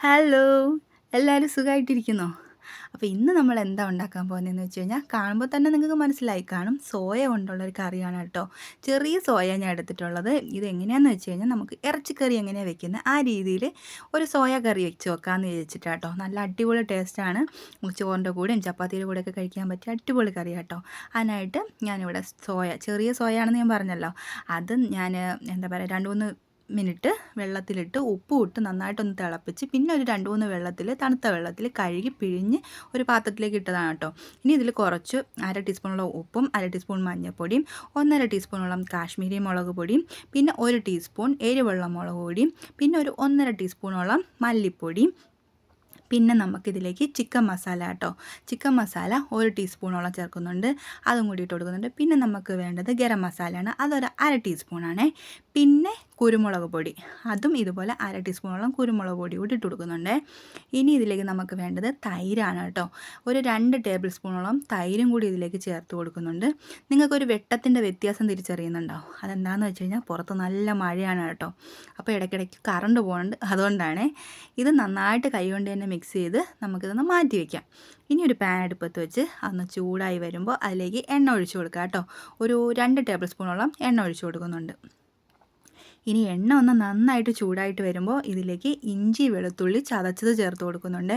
Hello എല്ലാവരും സുഖമായിട്ടിരിക്കുന്നോ അപ്പോൾ ഇന്ന് നമ്മൾ എന്താ ഉണ്ടാക്കാൻ പോകുന്നതെന്ന് വെച്ച് കഴിഞ്ഞാൽ കാണുമ്പോൾ തന്നെ നിങ്ങൾക്ക് മനസ്സിലായി കാണും സോയ കൊണ്ടുള്ള ഒരു കറിയാണ് കേട്ടോ. ചെറിയ സോയ ഞാൻ എടുത്തിട്ടുള്ളത്. ഇത് എങ്ങനെയാണെന്ന് വെച്ച് കഴിഞ്ഞാൽ നമുക്ക് ഇറച്ചിക്കറി എങ്ങനെയാണ് വെക്കുന്നത്? ആ രീതിയിൽ ഒരു സോയ കറി വെച്ച് വെക്കാമെന്ന് വിചാരിച്ചിട്ടാണ് കേട്ടോ. നല്ല അടിപൊളി ടേസ്റ്റാണ്. ചോറിന്റെ കൂടെയും ചപ്പാത്തിയുടെ കൂടെയൊക്കെ കഴിക്കാൻ പറ്റിയ അടിപൊളി കറി കേട്ടോ. അതിനായിട്ട് ഞാനിവിടെ സോയ ചെറിയ സോയ ആണെന്ന് ഞാൻ പറഞ്ഞല്ലോ. അത് ഞാൻ എന്താ പറയുക രണ്ട് മൂന്ന് മിനിറ്റ് വെള്ളത്തിലിട്ട് ഉപ്പും ഇട്ട് നന്നായിട്ടൊന്ന് തിളപ്പിച്ച് പിന്നെ ഒരു രണ്ട് മൂന്ന് വെള്ളത്തിൽ തണുത്ത വെള്ളത്തിൽ കഴുകി പിഴിഞ്ഞ് ഒരു പാത്രത്തിലേക്ക് ഇട്ടതാണ് കേട്ടോ. ഇനി ഇതിൽ കുറച്ച് അര ടീസ്പൂണോളം ഉപ്പും അര ടീസ്പൂൺ മഞ്ഞൾപ്പൊടിയും ഒന്നര ടീസ്പൂണോളം കാശ്മീരി മുളക് പൊടിയും പിന്നെ ഒരു ടീസ്പൂൺ എരിവെള്ള മുളക് പൊടിയും പിന്നെ ഒരു ഒന്നര ടീസ്പൂണോളം മല്ലിപ്പൊടിയും പിന്നെ നമുക്കിതിലേക്ക് ചിക്കൻ മസാല കേട്ടോ. ചിക്കൻ മസാല ഒരു ടീസ്പൂണോളം ചേർക്കുന്നുണ്ട്. അതും കൂടി ഇട്ട് കൊടുക്കുന്നുണ്ട്. പിന്നെ നമുക്ക് വേണ്ടത് ഗരം മസാലയാണ്. അതൊരു അര ടീസ്പൂണാണ്. പിന്നെ കുരുമുളക് പൊടി. അതും ഇതുപോലെ അര ടീസ്പൂണോളം കുരുമുളക് പൊടി കൂടി ഇട്ട് കൊടുക്കുന്നുണ്ട്. ഇനി ഇതിലേക്ക് നമുക്ക് വേണ്ടത് തൈരാണ് കേട്ടോ. ഒരു രണ്ട് ടേബിൾ സ്പൂണോളം തൈരും കൂടി ഇതിലേക്ക് ചേർത്ത് കൊടുക്കുന്നുണ്ട്. നിങ്ങൾക്കൊരു വെട്ടത്തിന്റെ വ്യത്യാസം തിരിച്ചറിയുന്നുണ്ടോ? അതെന്താണെന്ന് വെച്ച് കഴിഞ്ഞാൽ പുറത്ത് നല്ല മഴയാണ് കേട്ടോ. അപ്പോൾ ഇടയ്ക്കിടയ്ക്ക് കറണ്ട് പോകുന്നുണ്ട്. അതുകൊണ്ടാണ് ഇത് നന്നായിട്ട് കൈകൊണ്ട് തന്നെ മിക്സ് ചെയ്ത് നമുക്കിതൊന്ന് മാറ്റി വയ്ക്കാം ഇനി ഒരു പാൻ അടുപ്പത്ത് വെച്ച് അന്ന് ചൂടായി വരുമ്പോൾ അതിലേക്ക് എണ്ണ ഒഴിച്ചു കൊടുക്കുക കേട്ടോ. ഒരു രണ്ട് ടേബിൾ സ്പൂണോളം എണ്ണ ഒഴിച്ചു കൊടുക്കുന്നുണ്ട്. ഇനി എണ്ണ ഒന്ന് നന്നായിട്ട് ചൂടായിട്ട് വരുമ്പോൾ ഇതിലേക്ക് ഇഞ്ചി വെളുത്തുള്ളി ചതച്ചത് ചേർത്ത് കൊടുക്കുന്നുണ്ട്.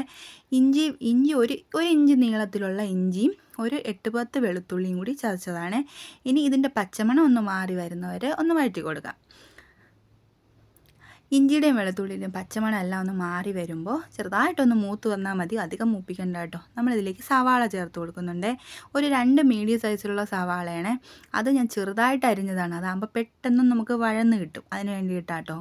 ഇഞ്ചി ഇഞ്ചി ഒരു ഒരു ഇഞ്ച് നീളത്തിലുള്ള ഇഞ്ചിയും ഒരു എട്ട് പത്ത് വെളുത്തുള്ളിയും കൂടി ചതച്ചതാണ്. ഇനി ഇതിന്റെ പച്ചമണം ഒന്ന് മാറി വരുന്നവരെ ഒന്ന് വഴറ്റി കൊടുക്കാം. ഇഞ്ചിയുടെയും വെളുത്തുള്ളിയുടെയും പച്ചമണം എല്ലാം ഒന്ന് മാറി വരുമ്പോൾ ചെറുതായിട്ടൊന്ന് മൂത്ത് വന്നാൽ മതി. അധികം മൂപ്പിക്കണ്ട കേട്ടോ. നമ്മളിതിലേക്ക് സവാള ചേർത്ത് കൊടുക്കുന്നുണ്ട്. ഒരു രണ്ട് മീഡിയം സൈസിലുള്ള സവാളയാണ്. അത് ഞാൻ ചെറുതായിട്ട് അരിഞ്ഞതാണ്. അതാകുമ്പോൾ പെട്ടെന്ന് നമുക്ക് വഴന്ന് കിട്ടും. അതിന് വേണ്ടിയിട്ടാട്ടോ.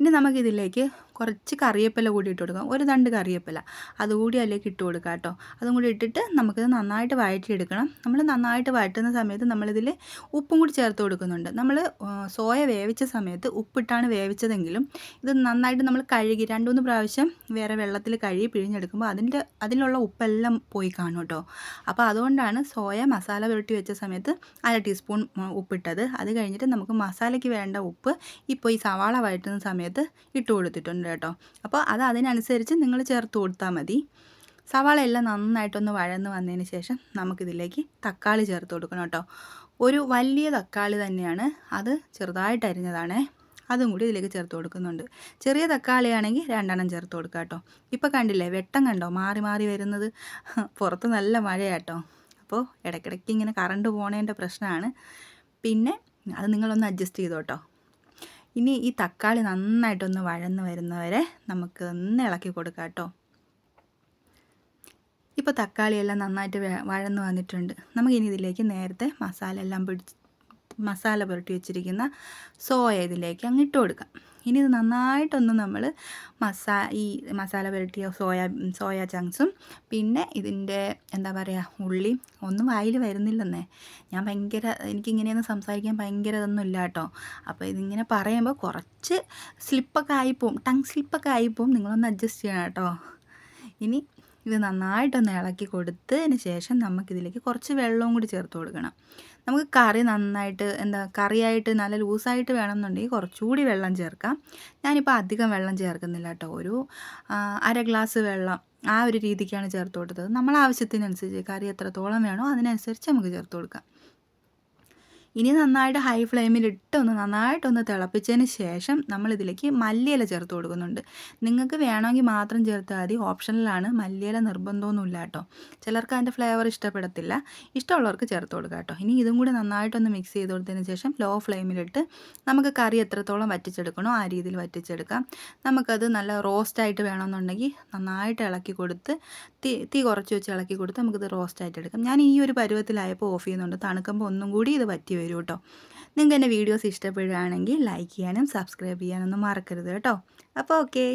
ഇനി നമുക്കിതിലേക്ക് കുറച്ച് കറിവേപ്പില കൂടി ഇട്ട് കൊടുക്കാം. ഒരു തണ്ട് കറിവേപ്പില. അതുകൂടി അതിലേക്ക് ഇട്ട് കൊടുക്കാം കേട്ടോ. അതും കൂടി ഇട്ടിട്ട് നമുക്കിത് നന്നായിട്ട് വഴറ്റിയെടുക്കണം. നമ്മൾ നന്നായിട്ട് വഴറ്റുന്ന സമയത്ത് നമ്മളിതിൽ ഉപ്പും കൂടി ചേർത്ത് കൊടുക്കുന്നുണ്ട്. നമ്മൾ സോയ വേവിച്ച സമയത്ത് ഉപ്പിട്ടാണ് വേവിച്ചതെങ്കിലും ഇത് നന്നായിട്ട് നമ്മൾ കഴുകി രണ്ടുമൂന്ന് പ്രാവശ്യം വേറെ വെള്ളത്തിൽ കഴുകി പിഴിഞ്ഞെടുക്കുമ്പോൾ അതിന്റെ അതിലുള്ള ഉപ്പെല്ലാം പോയി കാണും കേട്ടോ. അപ്പോൾ അതുകൊണ്ടാണ് സോയ മസാല പുരട്ടി വെച്ച സമയത്ത് അര ടീസ്പൂൺ ഉപ്പിട്ടത്. അത് കഴിഞ്ഞിട്ട് നമുക്ക് മസാലയ്ക്ക് വേണ്ട ഉപ്പ് ഇപ്പോൾ ഈ സവാള വഴറ്റുന്ന സമയത്ത് ഇട്ട് കൊടുത്തിട്ടുണ്ട് കേട്ടോ. അപ്പോൾ അത് അതിനനുസരിച്ച് നിങ്ങൾ ചേർത്ത് കൊടുത്താൽ മതി. സവാള എല്ലാം നന്നായിട്ടൊന്ന് വഴന്ന് വന്നതിന് ശേഷം നമുക്കിതിലേക്ക് തക്കാളി ചേർത്ത് കൊടുക്കണം കേട്ടോ. ഒരു വലിയ തക്കാളി തന്നെയാണ് അത് ചെറുതായിട്ട് അരിഞ്ഞതാണ്. അതും കൂടി ഇതിലേക്ക് ചേർത്ത് കൊടുക്കുന്നുണ്ട്. ചെറിയ തക്കാളിയാണെങ്കിൽ രണ്ടെണ്ണം ചേർത്ത് കൊടുക്കുക കേട്ടോ. ഇപ്പോൾ കണ്ടില്ലേ വെട്ടം കണ്ടോ? മാറി മാറി വരുന്നത്. പുറത്ത് നല്ല മഴയാട്ടോ അപ്പോൾ ഇടയ്ക്കിടയ്ക്ക് ഇങ്ങനെ കറണ്ട് പോണേന്റെ പ്രശ്നമാണ്. പിന്നെ അത് നിങ്ങളൊന്ന് അഡ്ജസ്റ്റ് ചെയ്തോട്ടോ ഇനി ഈ തക്കാളി നന്നായിട്ടൊന്ന് വഴന്ന് വരുന്നവരെ നമുക്ക് ഒന്ന് ഇളക്കി കൊടുക്കാം കേട്ടോ. ഇപ്പോൾ തക്കാളിയെല്ലാം നന്നായിട്ട് വഴന്ന് വന്നിട്ടുണ്ട്. നമുക്കിനി ഇതിലേക്ക് നേരത്തെ മസാല എല്ലാം പിടിച്ച് മസാല പുരട്ടി വെച്ചിരിക്കുന്ന സോയ ഇതിലേക്ക് അങ്ങ് ഇട്ട് കൊടുക്കാം. ഇനി ഇത് നന്നായിട്ടൊന്ന് നമ്മൾ മസാ ഈ മസാല പുരട്ടിയ സോയാ സോയാ ചങ്ക്സും പിന്നെ ഇതിന്റെ എന്താ പറയുക ഉള്ളി ഒന്നും വായിൽ വരുന്നില്ലെന്നേ. ഞാൻ ഭയങ്കര എനിക്കിങ്ങനെയൊന്നും സംസാരിക്കാൻ ഭയങ്കര ഇതൊന്നും ഇല്ല കേട്ടോ അപ്പോൾ ഇതിങ്ങനെ പറയുമ്പോൾ കുറച്ച് സ്ലിപ്പൊക്കെ ആയിപ്പോവും. ടങ് സ്ലിപ്പൊക്കെ ആയിപ്പോവും. നിങ്ങളൊന്ന് അഡ്ജസ്റ്റ് ചെയ്യണം കേട്ടോ. ഇനി ഇത് നന്നായിട്ടൊന്ന് ഇളക്കി കൊടുത്തതിന് ശേഷം നമുക്കിതിലേക്ക് കുറച്ച് വെള്ളവും കൂടി ചേർത്ത് കൊടുക്കണം. നമുക്ക് കറി നന്നായിട്ട് എന്താ കറിയായിട്ട് നല്ല ലൂസായിട്ട് വേണമെന്നുണ്ടെങ്കിൽ കുറച്ചുകൂടി വെള്ളം ചേർക്കാം. ഞാനിപ്പോൾ അധികം വെള്ളം ചേർക്കുന്നില്ല കേട്ടോ. ഒരു അര ഗ്ലാസ് വെള്ളം ആ ഒരു രീതിക്കാണ് ചേർത്ത് കൊടുത്തത്. നമ്മൾ ആവശ്യത്തിനനുസരിച്ച് കറി എത്രത്തോളം വേണോ അതിനനുസരിച്ച് നമുക്ക് ചേർത്ത് കൊടുക്കാം. ഇനി നന്നായിട്ട് ഹൈ ഫ്ലെയിമിലിട്ട് ഒന്ന് നന്നായിട്ടൊന്ന് തിളപ്പിച്ചതിന് ശേഷം നമ്മളിതിലേക്ക് മല്ലിയില ചേർത്ത് കൊടുക്കുന്നുണ്ട്. നിങ്ങൾക്ക് വേണമെങ്കിൽ മാത്രം ചേർത്താൽ മതി. ഓപ്ഷനിലാണ് മല്ലിയില നിർബന്ധമൊന്നുമില്ല കേട്ടോ. ചിലർക്ക് അതിന്റെ ഫ്ലേവർ ഇഷ്ടപ്പെടത്തില്ല. ഇഷ്ടമുള്ളവർക്ക് ചേർത്ത് കൊടുക്കുക കേട്ടോ. ഇനി ഇതും കൂടി നന്നായിട്ടൊന്ന് മിക്സ് ചെയ്ത് കൊടുത്തതിന് ശേഷം ലോ ഫ്ലെയിമിലിട്ട് നമുക്ക് കറി എത്രത്തോളം വറ്റിച്ചെടുക്കണോ ആ രീതിയിൽ വറ്റിച്ചെടുക്കാം. നമുക്കത് നല്ല റോസ്റ്റായിട്ട് വേണമെന്നുണ്ടെങ്കിൽ നന്നായിട്ട് ഇളക്കി കൊടുത്ത് തീ തീ കുറച്ച് വെച്ച് ഇളക്കി കൊടുത്ത് നമുക്കിത് റോസ്റ്റായിട്ട് എടുക്കാം. ഞാൻ ഈ ഒരു പരുവത്തിലായപ്പോൾ ഓഫ് ചെയ്യുന്നുണ്ട്. തണുക്കുമ്പോൾ ഒന്നും കൂടി ഇത് വറ്റി വരും കേട്ടോ നിങ്ങൾക്ക് എന്റെ വീഡിയോസ് ഇഷ്ടപ്പെടുകയാണെങ്കിൽ ലൈക്ക് ചെയ്യാനും സബ്സ്ക്രൈബ് ചെയ്യാനൊന്നും മറക്കരുത് കേട്ടോ അപ്പോൾ ഓക്കേ